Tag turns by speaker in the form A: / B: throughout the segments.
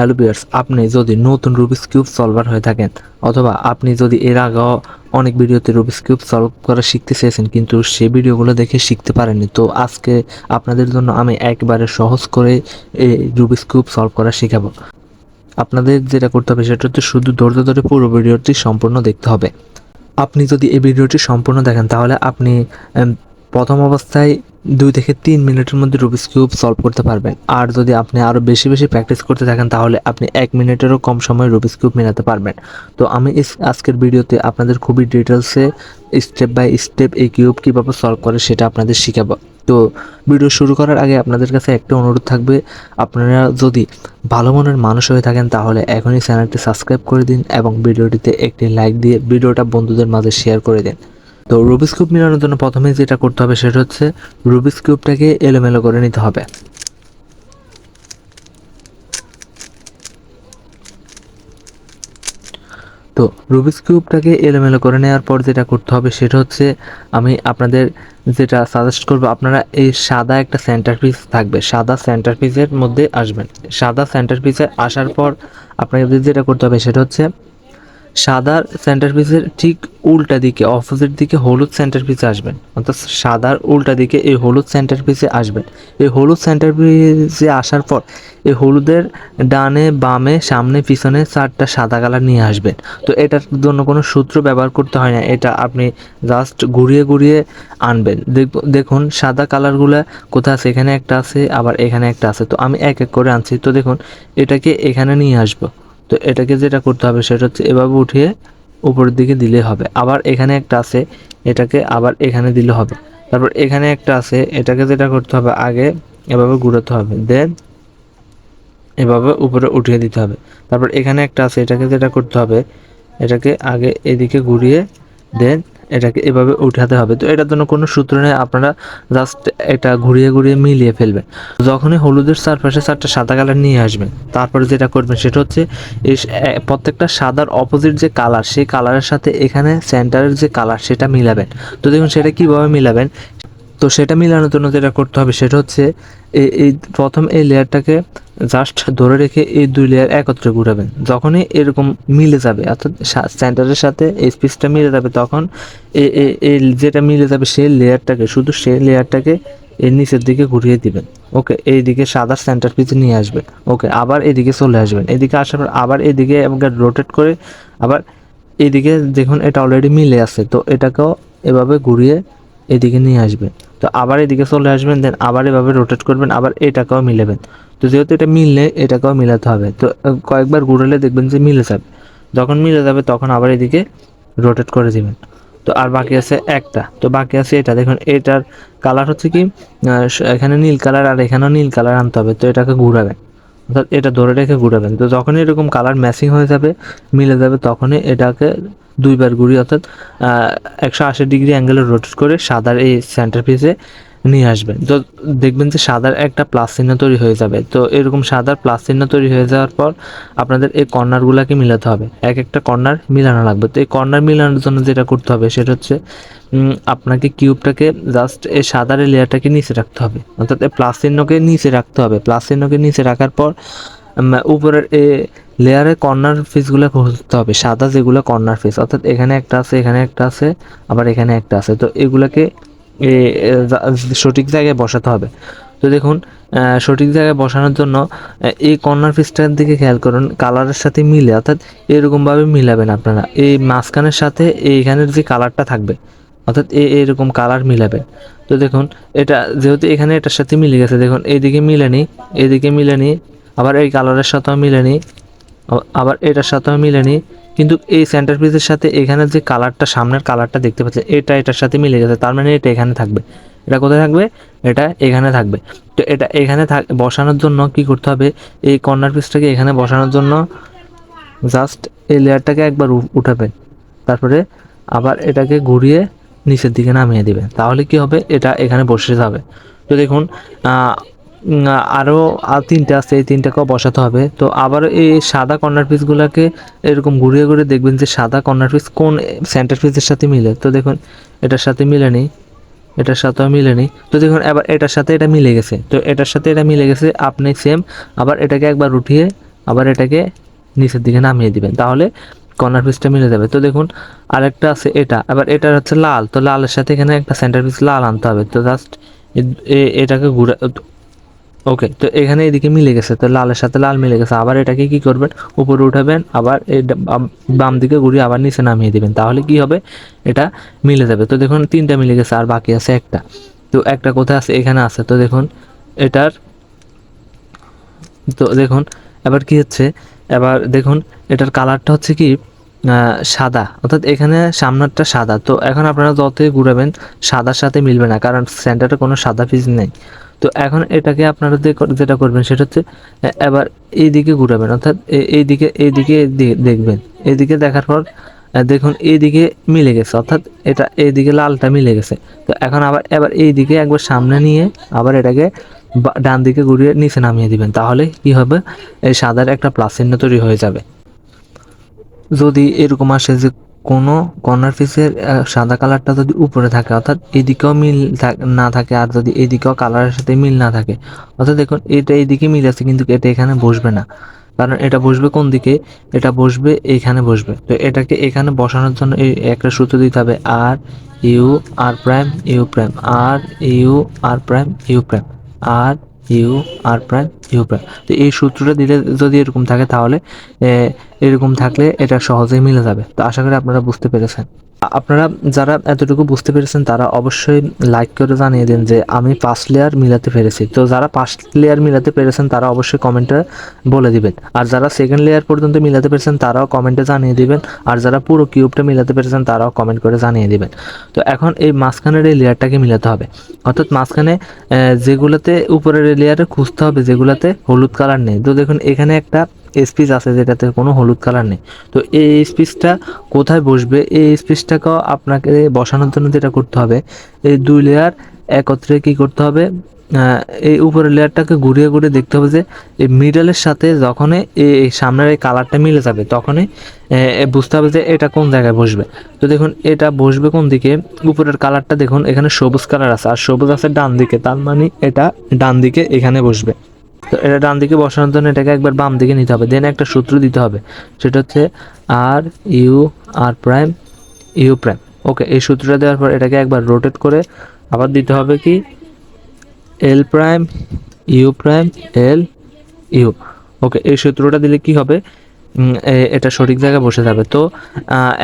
A: Hello বিয়ার্স আপনি যদি নতুন রুবিক্স কিউব সলভার হয়ে থাকেন, অথবা আপনি যদি এর আগেও অনেক ভিডিওতে রুবিক্স কিউব সলভ করা শিখতে চেয়েছেন, কিন্তু সেই ভিডিওগুলো দেখে শিখতে পারেননি, তো আজকে আপনাদের জন্য আমি একবারে সহজ করে এই রুবিক্স কিউব সলভ করা শেখাবো। আপনাদের যেটা করতে হবে সেটা হচ্ছে শুধু ধৈর্য ধরে পুরো ভিডিওটি সম্পূর্ণ দেখতে হবে। আপনি যদি এই ভিডিওটি সম্পূর্ণ দেখেন, তাহলে আপনি প্রথম অবস্থায় দুই থেকে তিন মিনিটের মধ্যে রুবিক্স কিউব সলভ করতে পারবেন। আর যদি আপনি আরও বেশি বেশি প্র্যাকটিস করতে থাকেন, তাহলে আপনি এক মিনিটেরও কম সময়ে রুবিক্স কিউব মেলাতে পারবেন। তো আমি আজকের ভিডিওতে আপনাদের খুবই ডিটেলসে স্টেপ বাই স্টেপ এই কিউব কীভাবে সলভ করে সেটা আপনাদের শেখাবো। তো ভিডিও শুরু করার আগে আপনাদের কাছে একটা অনুরোধ থাকবে। আপনারা যদি ভালো মনের মানুষ হয়ে থাকেন, তাহলে এখনই চ্যানেলটি সাবস্ক্রাইব করে দিন এবং ভিডিওটিতে একটি লাইক দিয়ে ভিডিওটা বন্ধুদের মাঝে শেয়ার করে দিন। তো রুবিক্স কিউব মেলানোর জন্য প্রথমে যেটা করতে হবে সেটা হচ্ছে রুবিক্স কিউবটাকে এলোমেলো করে নিতে হবে। তো রুবিক্স কিউবটাকে এলোমেলো করে নেওয়ার পর যেটা করতে হবে সেটা হচ্ছে আমি আপনাদের যেটা সাজেস্ট করব, আপনারা এই সাদা একটা সেন্টার পিস থাকবে, সাদা সেন্টার পিসের মধ্যে আসবেন। সাদা সেন্টার পিসে আসার পর আপনাদের যেটা করতে হবে সেটা হচ্ছে সাদার সেন্টার পিসের ঠিক উল্টা দিকে অপোজিট দিকে হলুদ সেন্টার পিসে আসবেন। অর্থাৎ সাদার উল্টা দিকে এই হলুদ সেন্টার পিসে আসবেন। এই হলুদ সেন্টার পিসে আসার পর এই হলুদের ডানে, বামে, সামনে, পিছনে চারটা সাদা কালার নিয়ে আসবেন। তো এটার জন্য কোনো সূত্র ব্যবহার করতে হয় না, এটা আপনি জাস্ট ঘুরিয়ে ঘুরিয়ে আনবেন। দেখুন সাদা কালারগুলো কোথায় আছে, এখানে একটা আছে, আবার এখানে একটা আছে। তো আমি এক এক করে আনছি। তো দেখুন, এটাকে এখানে নিয়ে আসব। তো এটাকে যেটা করতে হবে সেটা হচ্ছে এভাবে উঠিয়ে উপরের দিকে দিলে হবে। আবার এখানে একটা আছে, এটাকে আবার এখানে দিলে হবে। তারপর এখানে একটা আছে, এটাকে যেটা করতে হবে, আগে এভাবে ঘুরাতে হবে। দেন এভাবে উপরে উঠিয়ে দিতে হবে। তারপর এখানে একটা আছে, এটাকে যেটা করতে হবে, এটাকে আগে এদিকে ঘুরিয়ে দেন এটাকে এভাবে উঠাতে হবে। তো এটার জন্য কোনো সূত্র নেই, আপনারা জাস্ট এটা ঘুরিয়ে ঘুরিয়ে মিলিয়ে ফেলবেন। যখনই হলুদের চারপাশে চারটা সাদা কালার নিয়ে আসবেন, তারপরে যেটা করবেন সেটা হচ্ছে এই প্রত্যেকটা সাদার অপোজিট যে কালার সেই কালারের সাথে এখানে সেন্টারের যে কালার সেটা মিলাবেন। তো দেখুন সেটা কীভাবে মিলাবেন? তো সেটা মিলানোর জন্য যেটা করতে হবে সেটা হচ্ছে এই প্রথম এই লেয়ারটাকে জাস্ট ধরে রেখে এই দুই লেয়ার একত্রে ঘুরাবেন। যখনই এরকম মিলে যাবে, অর্থাৎ সেন্টারের সাথে এই পিসটা মিলে যাবে, তখন এই যেটা মিলে যাবে সেই লেয়ারটাকে, শুধু সেই লেয়ারটাকে এর নিচের দিকে ঘুরিয়ে দিবেন। ওকে, এইদিকে সাদা সেন্টার পিসে নিয়ে আসবেন ওকে, আবার এদিকে চলে আসবেন। এদিকে আসার পর আবার এদিকে রোটেট করে আবার এদিকে দেখুন এটা অলরেডি মিলে আছে, তো এটাকেও এভাবে ঘুরিয়ে এদিকে নিয়ে আসবেন তো আবার এদিকে চলে আসবেন দেন আবার এভাবে রোটেট করবেন, আবার এটাকেও মিলেবেন। তো যেহেতু এটা মিললে এটাকেও মিলাতে হবে। তো কয়েকবার ঘুরালে দেখবেন যে মিলে যাবে। যখন মিলে যাবে তখন আবার এদিকে রোটেট করে দিবেন। তো আর বাকি আছে একটা। তো বাকি আছে এটা। দেখুন, এটার কালার হচ্ছে কি এখানে নীল কালার আর এখানেও নীল কালার আনতে হবে। তো এটাকে ঘুরাবেন। অর্থাৎ এটা ধরে রেখে ঘুরাবেন। তো যখনই এরকম কালার ম্যাচিং হয়ে যাবে, মিলে যাবে, তখনই এটাকে দুইবার ঘুরি অর্থাৎ একশো আশি ডিগ্রি অ্যাঙ্গেলে রোটেট করে সাদার এই সেন্টার পিসে নিয়ে আসবেন তো দেখবেন যে সাদার একটা প্লাস চিহ্ন তৈরি হয়ে যাবে। তো এরকম সাদার প্লাস চিহ্ন তৈরি হয়ে যাওয়ার পর আপনাদের এই কর্নারগুলোকে মিলাতে হবে। এক একটা কর্নার মিলানো লাগবে। তো এই কর্নার মিলানোর জন্য যেটা করতে হবে সেটা হচ্ছে আপনাকে কিউবটাকে জাস্ট এই সাদার এই লেয়ারটাকে নিচে রাখতে হবে। অর্থাৎ এই প্লাস চিহ্নকে নিচে রাখতে হবে। প্লাস চিহ্নকে নিচে রাখার পর উপরের এ লেয়ারের কর্নার ফিসগুলো খুঁজতে হবে। সাদা যেগুলো কর্নার ফিস অর্থাৎ এখানে একটা আছে, এখানে একটা আছে, আবার এখানে একটা আছে। তো এগুলাকে সঠিক জায়গায় বসাতে হবে। তো দেখুন সঠিক জায়গায় বসানোর জন্য এই কর্নার পিসটার দিকে খেয়াল করুন কালারের সাথে মিলে, অর্থাৎ এরকমভাবে মিলাবেন আপনারা। এই মাঝখানের সাথে এইখানের যে কালারটা থাকবে, অর্থাৎ এ, এরকম কালার মিলাবেন। তো দেখুন, এটা যেহেতু এখানে এটার সাথে মিলে গেছে, দেখুন, এইদিকে মিলে নিই এদিকে মিলে নিই, আবার এই কালারের সাথেও মিলে নিই, আবার এটার সাথেও মিলে নিই কিন্তু এই সেন্টার পিসের সাথে এখানে যে কালারটা সামনের কালারটা দেখতে পাচ্ছেন, এটা এটার সাথে মিলে গেছে তার মানে এটা এখানে থাকবে। এটা কোথায় থাকবে? এটা এখানে থাকবে। তো এটা এখানে বসানোর জন্য কি করতে হবে? এই কর্নার পিসটাকে এখানে বসানোর জন্য জাস্ট এই লেয়ারটাকে একবার উঠাবেন। তারপরে আবার এটাকে ঘুরিয়ে নিচের দিকে নামিয়ে দিবেন। তাহলে কি হবে? এটা এখানে বসে যাবে। তো দেখুন আরও আর তিনটে আছে, এই তিনটাকেও বসাতে হবে। তো আবার এই সাদা কর্নার পিসগুলোকে এরকম ঘুরিয়ে ঘুরে দেখবেন যে সাদা কর্নার পিস কোন সেন্টার পিসের সাথে মিলে। তো দেখুন, এটার সাথে মিলে নেই, এটার সাথেও মিলে নেই। তো দেখুন, এবার এটার সাথে এটা মিলে গেছে। তো এটার সাথে এটা মিলে গেছে, আপনি সেম আবার এটাকে একবার উঠিয়ে, আবার এটাকে নিচের দিকে নামিয়ে দিবেন। তাহলে কর্নার পিসটা মিলে যাবে। তো দেখুন, আরেকটা আছে এটা। আবার এটা হচ্ছে লাল। তো লালের সাথে এখানে একটা সেন্টার পিস লাল আনতে হবে। তো জাস্ট এটাকে ঘুরে ওকে তো এখানে এদিকে মিলে গেছে, তো লালের সাথে লাল মিলে গেছে। আবার এটাকে কি করবেন? উপরে উঠাবেন, আবার এই বাম- দিকে ঘুরিয়ে আবার নিচে নামিয়ে দিবেন। তাহলে কি হবে? এটা মিলে যাবে। তো দেখুন, তিনটা মিলে গেছে আর বাকি আছে একটা। তো একটা কোথায় আছে? এখানে আছে। তো দেখুন, এটার তো দেখুন, এবার কি হচ্ছে? এবার দেখুন, এটার কালারটা হচ্ছে কি? সাদা। অর্থাৎ এখানে সামনেরটা সাদা। তো এখন আপনারা যতই ঘুরাবেন, সাদার সাথে মিলবে না, কারণ সেন্টারে কোনো সাদা পিস নেই। তো এখন এটাকে আপনারা যেটা করবেন সেটা হচ্ছে এবার এইদিকে ঘুরাবেন, অর্থাৎ এইদিকে এইদিকে দেখবেন। এইদিকে দেখার পর দেখুন এইদিকে মিলে গেছে, অর্থাৎ এটা এইদিকে লালটা মিলে গেছে। তো এখন আবার, এবার এইদিকে একবার সামনে নিয়ে আবার এটাকে ডান দিকে ঘুরিয়ে নিচে নামিয়ে দিবেন, তাহলে কি হবে? এই সাদার একটা প্লাস চিহ্ন তৈরি হয়ে যাবে। যদি এরকম আসে যে কোনো কর্নার পিসের সাদা কালারটা যদি উপরে থাকে, অর্থাৎ এদিকেও মিল না থাকে আর যদি এদিকেও কালারের সাথে মিল না থাকে, অর্থাৎ দেখুন এটা এইদিকে মিল আছে কিন্তু এটা এখানে বসবে না। কারণ এটা বসবে কোন দিকে? এটা বসবে এখানে বসবে। তো এটাকে এখানে বসানোর জন্য এই একটা সূত্র দিতে হবে R U R prime U prime R U R prime U prime R U R prime U prime তো এই সূত্রটা দিলে যদি এরকম থাকে তাহলে এরকম থাকলে এটা সহজেই মিলে যাবে। তো আশা করি আপনারা বুঝতে পেরেছেন। আপনারা যারা এতটুকু বুঝতে পেরেছেন, তারা অবশ্যই লাইক করে জানিয়ে দিন যে আমি পাঁচ লেয়ার মিলাতে পেরেছি। তো যারা পাঁচ লেয়ার মিলাতে পেরেছেন, তারা অবশ্যই কমেন্টে বলে দিবেন। আর যারা সেকেন্ড লেয়ার পর্যন্ত মিলাতে পেরেছেন, তারাও কমেন্টে জানিয়ে দিবেন। আর যারা পুরো কিউবটা মিলাতে পেরেছেন, তারাও কমেন্ট করে জানিয়ে দিবেন। তো এখন এই মাঝখানের এই লেয়ারটাকে মিলাতে হবে। অর্থাৎ মাঝখানে যেগুলোতে উপরের লেয়ারে খুঁজতে হবে, যেগুলোতে হলুদ কালার নেই। তো দেখুন, এখানে একটা স্পিচ আছে যেটাতে কোনো হলুদ কালার নেই। তো এই স্পিচটা কোথায় বসবে? এই স্পিচটাকেও আপনাকে বসানোর জন্য যেটা করতে হবে, এই দুই লেয়ার একত্রে কি করতে হবে? এই উপরের লেয়ারটাকে ঘুরিয়ে ঘুরিয়ে দেখতে হবে যে, এই মিডলের সাথে যখনই এই সামনের এই কালারটা মিলে যাবে, তখনই বুঝতে হবে যে এটা কোন জায়গায় বসবে। তো দেখুন, এটা বসবে কোন দিকে? উপরের কালারটা দেখুন, এখানে সবুজ কালার আছে, আর সবুজ আছে ডান দিকে, তার মানে এটা ডান দিকে এখানে বসবে। তো এটা ডান দিকে বসানোর জন্য এটাকে একবার বাম দিকে নিতে হবে। দেন একটা সূত্র দিতে হবে। সেটা হচ্ছে R U R prime U prime okay এই সূত্রটা দেওয়ার পর এটাকে একবার রোটেট করে আবার দিতে হবে কি? L prime U prime L U okay এই সূত্রটা দিলে কি হবে? এটা সঠিক জায়গায় বসে যাবে। তো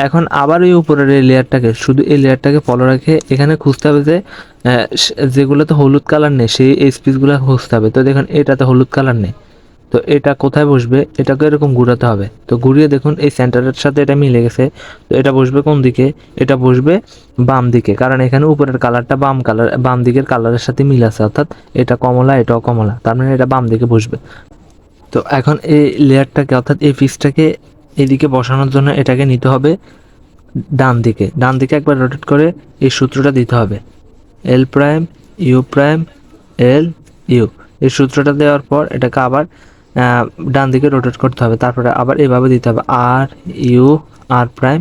A: এখন আবার এই উপরের এই লেয়ারটাকে, শুধু এই লেয়ারটাকে ফলো রেখে এখানে খুঁজতে হবে যে যেগুলোতে হলুদ কালার নেই, সেই এই স্পিচগুলো খুঁজতে হবে। তো দেখুন, এটাতে হলুদ কালার নেই। তো এটা কোথায় বসবে? এটাকে এরকম ঘুরাতে হবে। তো ঘুরিয়ে দেখুন, এই সেন্টারের সাথে এটা মিলে গেছে। তো এটা বসবে কোন দিকে? এটা বসবে বাম দিকে। কারণ এখানে উপরের কালারটা বাম কালার বাম দিকের কালারের সাথে মিল আছে। অর্থাৎ এটা কমলা, এটাও কমলা। তার মানে এটা বাম দিকে বসবে। তো এখন এই লেয়ারটাকে, অর্থাৎ এই পিসটাকে এদিকে বসানোর জন্য এটাকে নিতে হবে ডান দিকে। ডান দিকে একবার রোটেট করে এই সূত্রটা দিতে হবে। L prime U prime L U এই সূত্রটা দেওয়ার পর এটাকে আবার ডান দিকে রোটেট করতে হবে। তারপরে আবার এভাবে দিতে হবে। R U R prime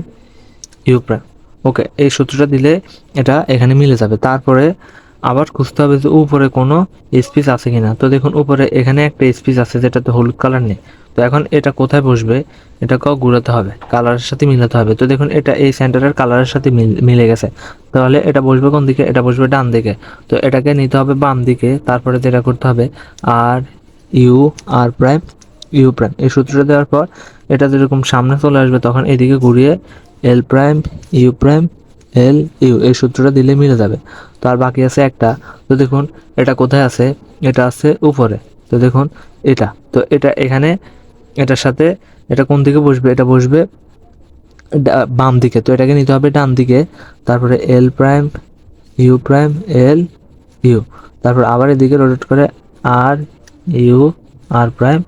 A: U prime okay এই সূত্রটা দিলে এটা এখানে মিলে যাবে। তারপরে আবার খুঁজতে হবে যে উপরে কোনো স্পিচ আছে কিনা। তো দেখুন, উপরে এখানে একটা স্পিচ আছে যেটাতে হলুদ কালার নেই। তো এখন এটা কোথায় বসবে? এটাকেও ঘুরাতে হবে। কালারের সাথে মিলাতে হবে। তো দেখুন, এটা এই সেন্টারের কালারের সাথে মিলে গেছে। তাহলে এটা বসবে কোন দিকে? এটা বসবে ডান দিকে। তো এটাকে নিতে হবে বাম দিকে। তারপরে যেটা করতে হবে R U R prime U prime এই সূত্রটা দেওয়ার পর এটা যেরকম সামনে চলে আসবে, তখন এদিকে ঘুরিয়ে L prime U prime L, U, এই সূত্রটা দিলে মিলে যাবে। তো আর বাকি আছে একটা। তো দেখুন, এটা কোথায় আছে? এটা আছে উপরে। তো দেখুন, এটা। তো এটা এখানে, এটার সাথে, এটা কোন দিকে বসবে? এটা বসবে বাম দিকে। তো এটাকে নিতে হবে ডান দিকে। তারপরে L prime, U prime, L, U. তারপর আবার এদিকে রোটেট করে R, U, R prime,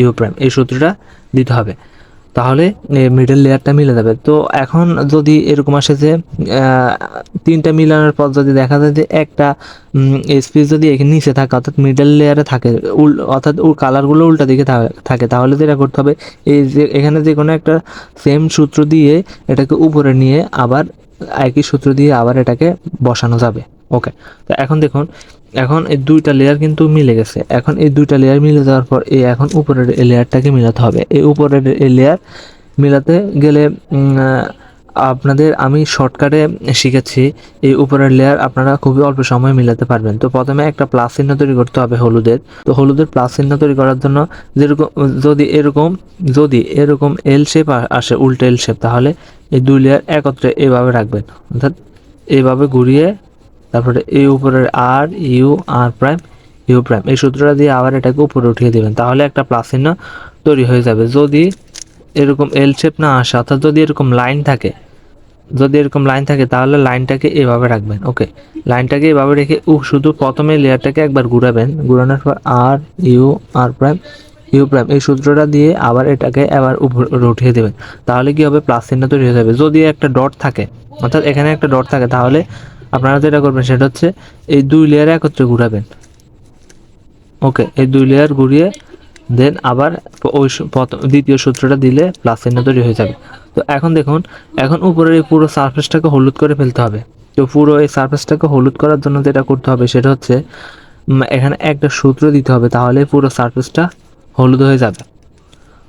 A: U prime. এই সূত্রটা দিতে হবে। তাহলে মিডল লেয়ারটা মিলে যাবে। তো এখন যদি এরকম আসে যে তিনটা মিলানোর পর যদি দেখা যায় যে একটা স্পিচ যদি নিচে থাকে, অর্থাৎ মিডল লেয়ারে থাকে, উল, অর্থাৎ ওর কালারগুলো উল্টা দিকে থাকে, তাহলে যেটা করতে হবে, এই যে এখানে যে কোনো একটা সেম সূত্র দিয়ে এটাকে উপরে নিয়ে আবার একই সূত্র দিয়ে আবার এটাকে বসানো যাবে। ওকে তো এখন দেখুন এখন এই দুইটা লেয়ার কিন্তু মিলে গেছে। এখন এই দুইটা লেয়ার মিলে যাওয়ার পর এই এখন উপরের এই লেয়ারটাকে মিলাতে হবে। এই উপরের এই লেয়ার মিলাতে গেলে আপনাদের আমি শর্টকাটে শিখেছি, এই উপরের লেয়ার আপনারা খুবই অল্প সময় মিলাতে পারবেন। তো প্রথমে একটা প্লাস চিহ্ন তৈরি করতে হবে হলুদের। তো হলুদের প্লাস চিহ্ন তৈরি করার জন্য যেরকম, যদি এরকম যদি এরকম এল শেপ আসে, উল্টো এল শেপ তাহলে এই দুই লেয়ার একত্রে এভাবে রাখবেন। অর্থাৎ এইভাবে ঘুরিয়ে তারপরে এই উপরের R, U, R prime, U prime. এই সূত্রটা দিয়ে আবার এটাকে উপরে উঠিয়ে দিবেন। তাহলে একটা প্লাস চিহ্ন তৈরি হয়ে যাবে। যদি এরকম এল শেপ না আসে, অর্থাৎ যদি এরকম লাইন থাকে, যদি এরকম লাইন থাকে, তাহলে লাইনটাকে এভাবে রাখবেন। ওকে লাইনটাকে এভাবে রেখে উ শুধু প্রথমে লেয়ারটাকে একবার ঘুরাবেন। ঘুরানোর পর R, U, R prime, U prime. এই সূত্রটা দিয়ে আবার এটাকে আবার উপরে উঠিয়ে দেবেন। তাহলে কি হবে? প্লাস চিহ্ন তৈরি হয়ে যাবে। যদি একটা ডট থাকে, অর্থাৎ এখানে একটা ডট থাকে, তাহলে আপনারা যেটা করবেন সেটা হচ্ছে এই দুই লেয়ার একত্রে ঘুরাবেন। ওকে এই দুই লেয়ার ঘুরিয়ে দেন আবার ওই প্রথম- দ্বিতীয় সূত্রটা দিলে প্লাস চিহ্ন তৈরি হয়ে যাবে। তো এখন দেখুন, এখন উপরের এই পুরো সারফেসটাকে হলুদ করে ফেলতে হবে। তো পুরো এই সারফেসটাকে হলুদ করার জন্য যেটা করতে হবে সেটা হচ্ছে এখানে একটা সূত্র দিতে হবে তাহলে পুরো সারফেসটা হলুদ হয়ে যাবে।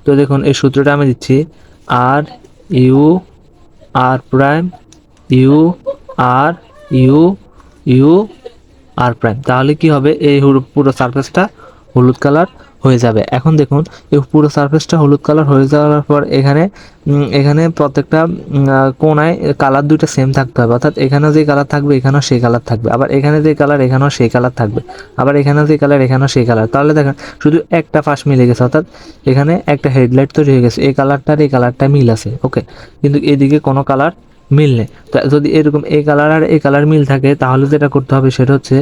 A: তো দেখুন, এই সূত্রটা আমি দিচ্ছি R U R prime U R U U R prime. তাহলে কি হবে? এই পুরো সারফেসটা হলুদ কালার হয়ে যাবে। এখন দেখুন, এই পুরো সারফেসটা হলুদ কালার হয়ে যাওয়ার পর এখানে এখানে প্রত্যেকটা কোনায় কালার দুইটা সেম থাকতে হবে। অর্থাৎ এখানে যে কালার থাকবে, এখানেও সেই কালার থাকবে। আবার এখানে যে কালার এখানেও সেই কালার থাকবে। আবার এখানে যে কালার এখানেও সেই কালার তাহলে দেখেন, শুধু একটা ফাঁস মিলে গেছে। অর্থাৎ এখানে একটা হেডলাইট তৈরি হয়ে গেছে। এই কালারটার এই কালারটা মিল আছে। ওকে কিন্তু এদিকে কোনো কালার মিল নেই তো যদি এরকম এই কালার আর এই কালার মিল থাকে, তাহলে যেটা করতে হবে সেটা হচ্ছে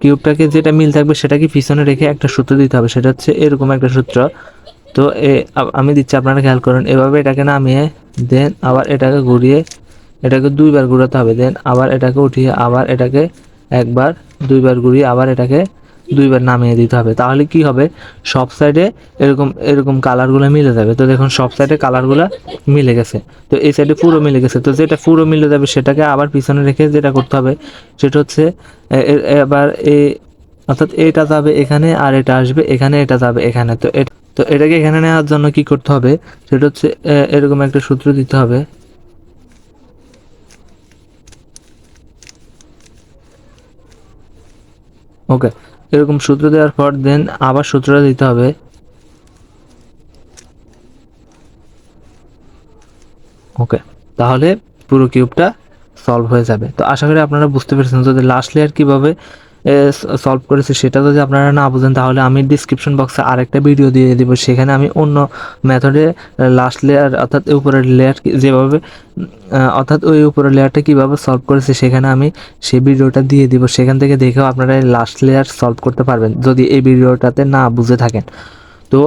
A: কিউবটাকে যেটা মিল থাকবে সেটাকে পিছনে রেখে একটা সূত্র দিতে হবে। সেটা হচ্ছে এরকম একটা সূত্র। তো এ আমি দিচ্ছি, আপনারা খেয়াল করেন, এভাবে এটাকে নামিয়ে দেন, আবার এটাকে ঘুরিয়ে, এটাকে দুইবার ঘুরাতে হবে। দেন আবার এটাকে উঠিয়ে, আবার এটাকে একবার দুইবার ঘুরিয়ে, আবার এটাকে দুইবার নামিয়ে দিতে হবে। তাহলে কি হবে? সব সাইডে এরকম এরকম কালারগুলো মিলে যাবে। তো দেখুন, সব সাইডে কালারগুলো মিলে গেছে। তো এই সাইডে পুরো মিলে গেছে। তো যেটা পুরো মিলে যাবে, সেটাকে আবার পিছনে রেখে যেটা করতে হবে, সেটা হচ্ছে, এ- এ- এবার এই অর্থাৎ এটা যাবে এখানে আর এটা আসবে এখানে, এটা যাবে এখানে। তো তো এটাকে এখানে নেওয়ার জন্য কি করতে হবে? সেটা হচ্ছে এরকম একটা সূত্র দিতে হবে। ওকে। এরকম সূত্র দেওয়ার পর দেন আবার সূত্রটা দিতে হবে। ওকে তাহলে পুরো কিউবটা সলভ হয়ে যাবে। তো আশা করি আপনারা বুঝতে পেরেছেন যদি লাস্ট লেয়ার কীভাবে সলভ করেছি সেটা যদি আপনারা না বুঝেন, তাহলে আমি ডিসক্রিপশন বক্সে আরেকটা ভিডিও দিয়ে দিব। সেখানে আমি অন্য মেথডে লাস্ট লেয়ার অর্থাৎ উপরের লেয়ার যেভাবে অর্থাৎ ওই উপরের লেয়ারটা কীভাবে সলভ করেছে সেখানে আমি সেই ভিডিওটা দিয়ে দিব। সেখান থেকে দেখেও আপনারা লাস্ট লেয়ার সলভ করতে পারবেন, যদি এই ভিডিওটাতে না বুঝে থাকেন। তো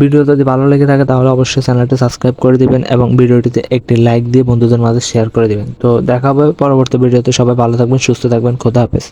A: ভিডিও যদি ভালো লেগে থাকে, তাহলে অবশ্যই চ্যানেলটি সাবস্ক্রাইব করে দিবেন এবং ভিডিওটিতে একটি লাইক দিয়ে বন্ধুদের মাঝে শেয়ার করে দিবেন। তো দেখা হবে পরবর্তী ভিডিওতে সবাই ভালো থাকবেন, সুস্থ থাকবেন, খোদা হাফেজ।